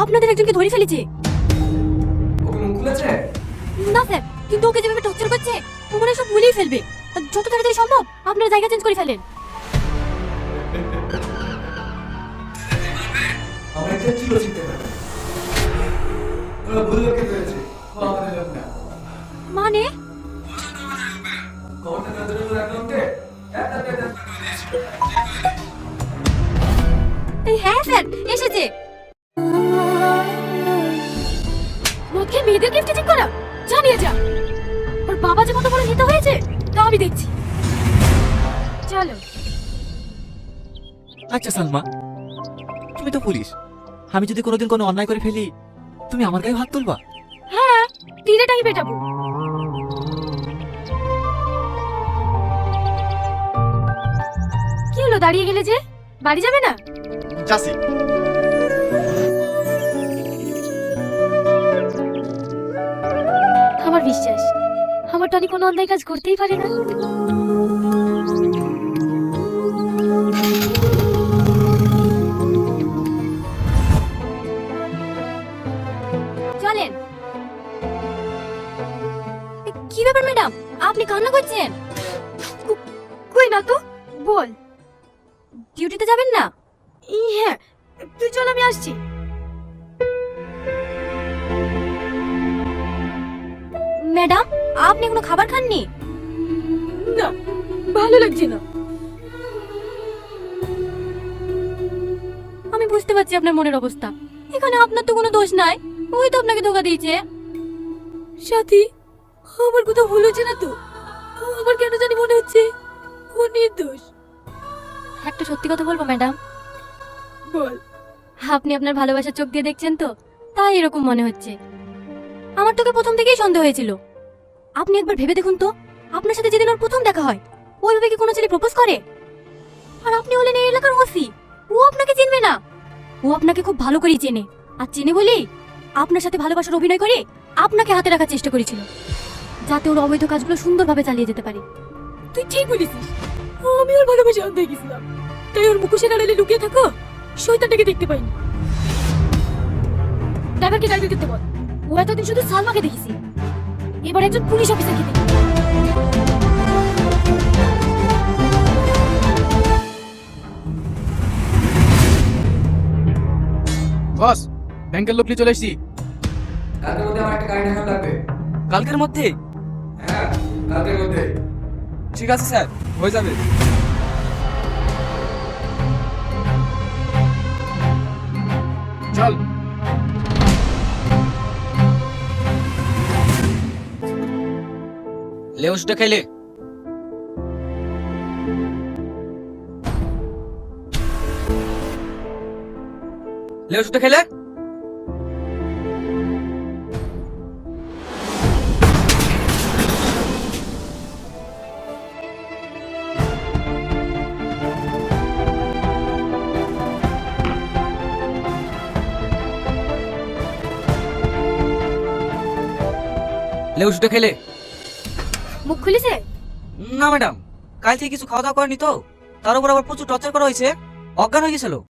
আপনাদের একজনকে ধরে ফেলেছে। খুলেছে না স্যার। কিন্তু ওকে যেভাবে টর্চার করছে ও মনে সব ভুলেই ফেলবে। যত তাড়াতাড়ি সম্ভব আপনারা জায়গা চেঞ্জ করে ফেলেন। আমরা এটা চিরো চিনতে পারি ওরা ভুল লোককে পেয়েছে আমাদের লোক না। মানে? খবরটা নজরে রাখতে একটা একটা এই হ্যাঁ স্যার এসেছে। মদকে মেয়েদের গিফট ঠিক করা? জানিয়ে যা। ওর বাবা যে কত বড় নেতা হয়েছে তা আমি দেখছি। চলো। আচ্ছা সালমা। তুমি তো পুলিশ। আমি যদি কোনোদিন কোনো অন্যায় করে ফেলি তুমি আমার গায়ে হাত তুলবা? হ্যাঁ তীরেটাই পেটাবো। কি হলো দাঁড়িয়ে গেলে যে? বাড়ি যাবে না? যাসি আমার বিশ্বাস। আমার টনি কোনো অন্যায় কাজ করতেই পারে না। চলেন। কি ব্যাপার ম্যাডাম? আপনি কান্না করছেন? কই না তো? বল। ডিউটিতে যাবেন না? হ্যাঁ। তুই চল আমি আসছি। ম্যাডাম আপনি কোনো খাবার খাননি? না ভালো লাগছে না। আমি বুঝতে পারছি আপনার মনের অবস্থা। এখানে আপনার তো কোনো দোষ নাই ওই তো আপনাকে ধোকা দিয়েছে। সাথী আমার কোথাও ভুল হচ্ছে না তো? আমার কেন জানি মনে হচ্ছে ও নির্দোষ। একটা সত্যি কথা বলব ম্যাডাম। বল। আপনি আপনার ভালোবাসার চোখ দিয়ে দেখছেন তো? তাই এরকম মনে হচ্ছে। আমার তোকে প্রথম থেকেই সন্দেহ হয়েছিল। আপনি একবার ভেবে দেখুন তো। আপনার সাথে যেদিন ওর প্রথম দেখা হয় ওইভাবে কি কোনো ছেলে প্রপোজ করে? আর আপনি হলেন এই এলাকার ওসি ও আপনাকে চিনবে না। ও আপনাকে খুব ভালো করেই চেনে। আর চেনে বলেই আপনার সাথে ভালোবাসার অভিনয় করে আপনাকে হাতে রাখার চেষ্টা করেছিল, যাতে ওর অবৈধ কাজগুলো সুন্দরভাবে চালিয়ে যেতে পারে। তুই ঠিক বলেছিস। আমি ওর ভালোবাসা অন্ধ গেছিলাম। তাই ওর মুখোশের আড়ালে লুকিয়ে থাকো, শয়তানটাকে দেখতে পাইনি। ড্রাইভারকে গাড়ি করতে বল। ও এতদিন শুধু সালমাকে দেখেছি। এবার একজন পুলিশ অফিসারকে দেখি বস ব্যাংকের লোক নিয়ে চলে এসেছি। কালকের মধ্যে আমার একটা গাড়ি ঢাকা লাগবে। কালকের মধ্যে? হ্যাঁ কালকের মধ্যে। ঠিক আছে স্যার। হয়ে যাবে। চল। লে ওষুধটা খাইলে। লে ওষুধটা খেলে লে ওষুধটা খেলে মুখ খুলেছে? না, ম্যাডাম। কাল থেকে কিছু খাওয়া দাওয়া করেনি তো। তার উপর আবার প্রচুর টর্চার করা হয়েছে। অজ্ঞান হয়ে গেছিল।